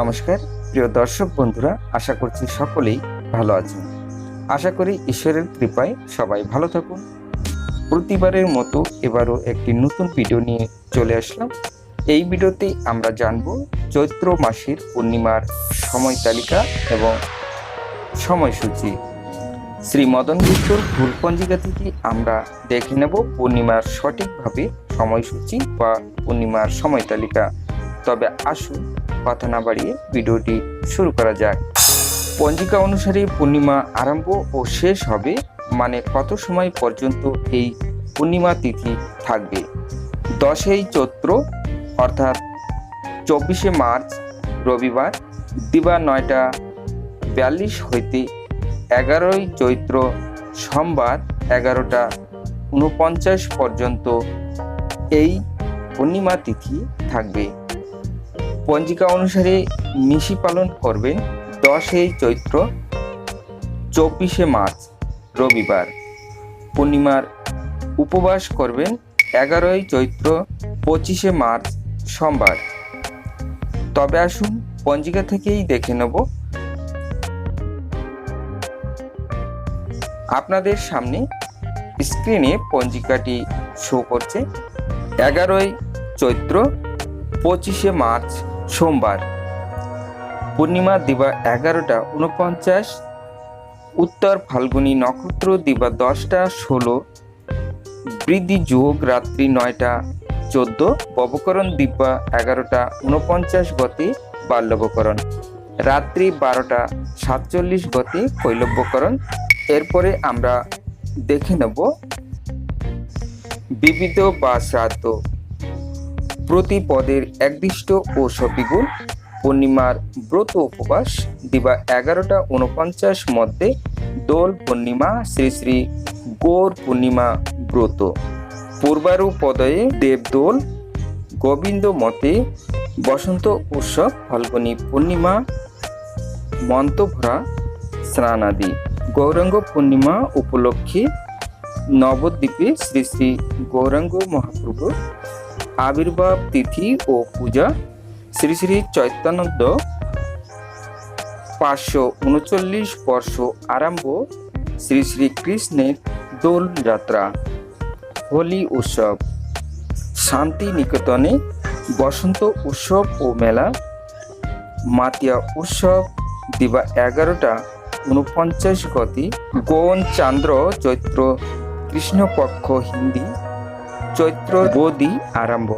নমস্কার, প্রিয় দর্শক বন্ধুরা, আশা করছি সকলেই ভালো আছেন। আশা করি ঈশ্বরের কৃপায় সবাই ভালো থাকুন। প্রতিবারের মতো এবারও একটি নতুন ভিডিও নিয়ে চলে আসলাম। এই ভিডিওতে আমরা জানব চৈত্র মাসের পূর্ণিমার সময় তালিকা এবং সময়সূচি। শ্রী মদন গুপ্তর ভুল পঞ্জিকা থেকে আমরা দেখে নেব পূর্ণিমার সঠিকভাবে সময়সূচি বা পূর্ণিমার সময় তালিকা। তবে আসুন কথা না বাড়িয়ে ভিডিওটি শুরু করা যাক। পঞ্জিকা অনুসারে পূর্ণিমা আরম্ভ ও শেষ হবে মানে কত সময় পর্যন্ত এই পূর্ণিমা তিথি থাকবে? দশই চৈত্র, অর্থাৎ চব্বিশে মার্চ, রবিবার দিবা নয়টা বিয়াল্লিশ হইতে এগারোই চৈত্র, সোমবার এগারোটা উনপঞ্চাশ পর্যন্ত এই পূর্ণিমা তিথি থাকবে। পঞ্জিকা অনুসারে নিশি পালন করবেন দশই চৈত্র, চব্বিশে মার্চ, রবিবার। পূর্ণিমার উপবাস করবেন এগারোই চৈত্র, পঁচিশে মার্চ, সোমবার। তবে আসুন পঞ্জিকা থেকেই দেখে নেব। আপনাদের সামনে স্ক্রিনে পঞ্জিকাটি শো করছে। এগারোই চৈত্র, পঁচিশে মার্চ সোমবার। পূর্ণিমা দিবা এগারোটা উনপঞ্চাশ উত্তর ফাল্গুনী নক্ষত্র দিবা দশটা ষোলো, বৃদ্ধি যোগ রাত্রি নয়টা চোদ্দ, ববকরণ দিব্যা এগারোটা উনপঞ্চাশ গতি বাল্যবকরণ। রাত্রি বারোটা সাতচল্লিশ গতি কৈলব্যকরণ। এরপরে আমরা দেখে নেব বিবিধ বা শ্রাদ্ধ প্রতি পদের একদিষ্ট ও সপিগুণ পূর্ণিমার ব্রত উপবাস দিবা এগারোটা উনপঞ্চাশ মধ্যে দোল পূর্ণিমা শ্রী শ্রী গৌর পূর্ণিমা ব্রত। পূর্বারু পদয়ে দেবদোল গোবিন্দ মতে বসন্ত উৎসব, ফাল্গুনী পূর্ণিমা মন্তভরা স্নানাদি। গৌরাঙ্গ পূর্ণিমা উপলক্ষে নবদ্বীপে শ্রী শ্রী গৌরাঙ্গ মহাপ্রভুর আবির্ভাব তিথি ও পূজা। শ্রী শ্রী চৈতন্যদ পাঁচশো উনচল্লিশ বর্ষ আরম্ভ। শ্রী শ্রী কৃষ্ণের দোল যাত্রা হোলি উৎসব শান্তি নিকেতনে বসন্ত উৎসব ও মেলা, মাতিয়া উৎসব, দিবা এগারোটা উনপঞ্চাশ গতি গৌন চান্দ্র চৈত্র কৃষ্ণপক্ষ হিন্দি চৈত্র বোধি আরম্ভ।